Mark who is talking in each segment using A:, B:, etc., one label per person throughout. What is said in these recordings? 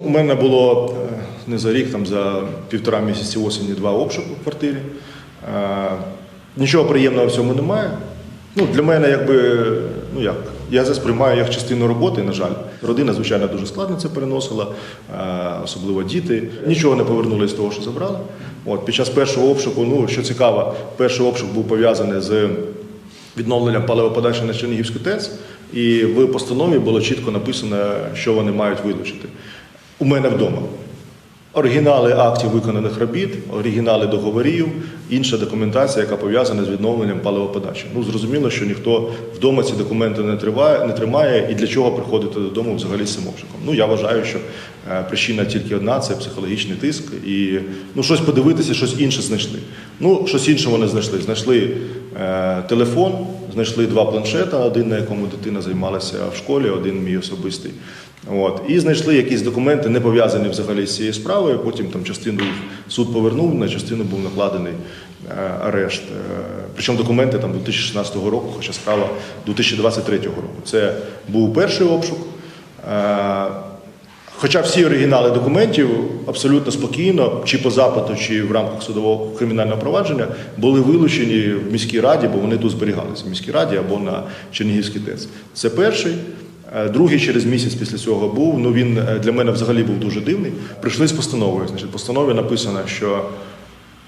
A: У мене було е, не за рік, там за півтора місяці осені два обшуки в квартирі. Е, Нічого приємного в цьому немає. Ну, для мене, якби, ну як, я це сприймаю як частину роботи, на жаль. Родина, звичайно, дуже складно це переносила, е, особливо діти. Нічого не повернули з того, що забрали. От, під час першого обшуку, ну що цікаво, перший обшук був пов'язаний з відновленням паливоподачі на Чернігівську ТЕЦ, і в постанові було чітко написано, що вони мають вилучити. У мене вдома. Оригінали актів виконаних робіт, оригінали договорів, інша документація, яка пов'язана з відновленням паливоподачі. Ну, зрозуміло, що ніхто вдома ці документи не триває, не тримає, і для чого приходити додому взагалі з цим обшуком. Ну, я вважаю, що е, причина тільки одна це психологічний тиск. І ну, щось подивитися, щось інше знайшли. Ну, щось інше вони знайшли. Знайшли е, телефон, знайшли два планшета, один на якому дитина займалася в школі, один мій особистий. От. І знайшли якісь документи, не пов'язані взагалі з цією справою. Потім там частину суд повернув, на частину був накладений е, арешт. Е, Причому документи там 2016 року, хоча справа 2023 року. Це був перший обшук. Е, Хоча всі оригінали документів абсолютно спокійно, чи по запиту, чи в рамках судового кримінального провадження, були вилучені в міській раді, бо вони тут зберігалися в міській раді або на Чернігівський ТЕЦ. Це перший. Е, Другий через місяць після цього був. Ну він е, для мене взагалі був дуже дивний. Прийшли з постановою. Значить, в постанові написано, що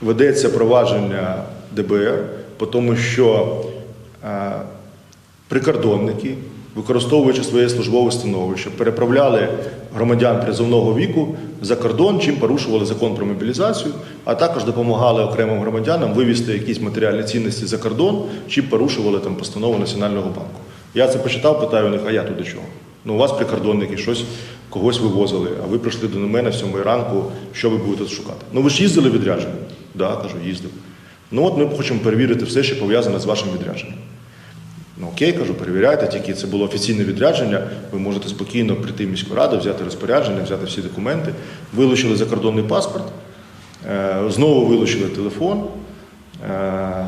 A: ведеться провадження ДБР, по тому що е, прикордонники, використовуючи своє службове становище, переправляли громадян призовного віку за кордон, чим порушували закон про мобілізацію, а також допомагали окремим громадянам вивізти якісь матеріальні цінності за кордон, чим порушували там постанову Національного банку. Я це почитав, питаю у них, а я тут до чого? Ну, у вас прикордонники щось когось вивозили, а ви прийшли до мене в сьомої ранку, що ви будете шукати? Ну ви ж їздили відрядження? Да, кажу, їздив. Ну от ми хочемо перевірити все, що пов'язане з вашим відрядженням. Ну окей, кажу, перевіряйте, тільки це було офіційне відрядження. Ви можете спокійно прийти в міську раду, взяти розпорядження, взяти всі документи. Вилучили закордонний паспорт, е, знову вилучили телефон е,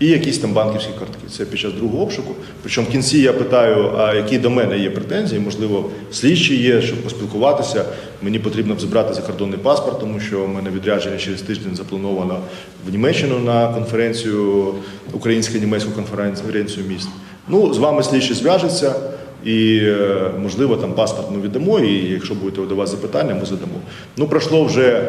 A: і якісь там банківські картки. Це під час другого обшуку. Причому в кінці я питаю, а які до мене є претензії, можливо, слідчі є, щоб поспілкуватися. Мені потрібно б забрати закордонний паспорт, тому що в мене відрядження через тиждень заплановано в Німеччину на конференцію, українсько-німецьку конференцію міст. Ну, з вами слідчі зв'яжеться. І, е, можливо, там паспорт ми віддамо, і якщо будете до вас запитання, ми задамо. Ну, пройшло вже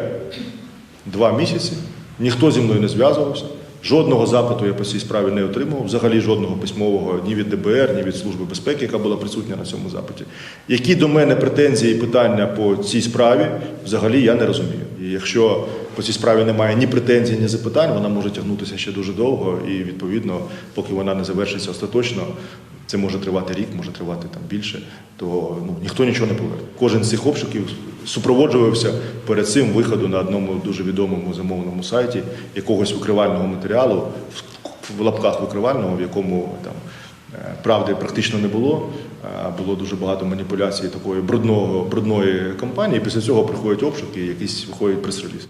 A: два місяці, ніхто зі мною не зв'язувався. Жодного запиту я по цій справі не отримав, взагалі жодного письмового ні від ДБР, ні від Служби безпеки, яка була присутня на цьому запиті. Які до мене претензії і питання по цій справі, взагалі я не розумію. І якщо по цій справі немає ні претензій, ні запитань, вона може тягнутися ще дуже довго, і відповідно, поки вона не завершиться остаточно, це може тривати рік, може тривати там більше, то ну, ніхто нічого не поверне. Кожен з цих обшуків супроводжувався перед цим виходу на одному дуже відомому замовному сайті якогось викривального матеріалу, в- лапках викривального, в якому там е, правди практично не було. Було дуже багато маніпуляцій такої брудного, брудної кампанії. Після цього приходять обшуки, і якийсь виходить прес-реліз.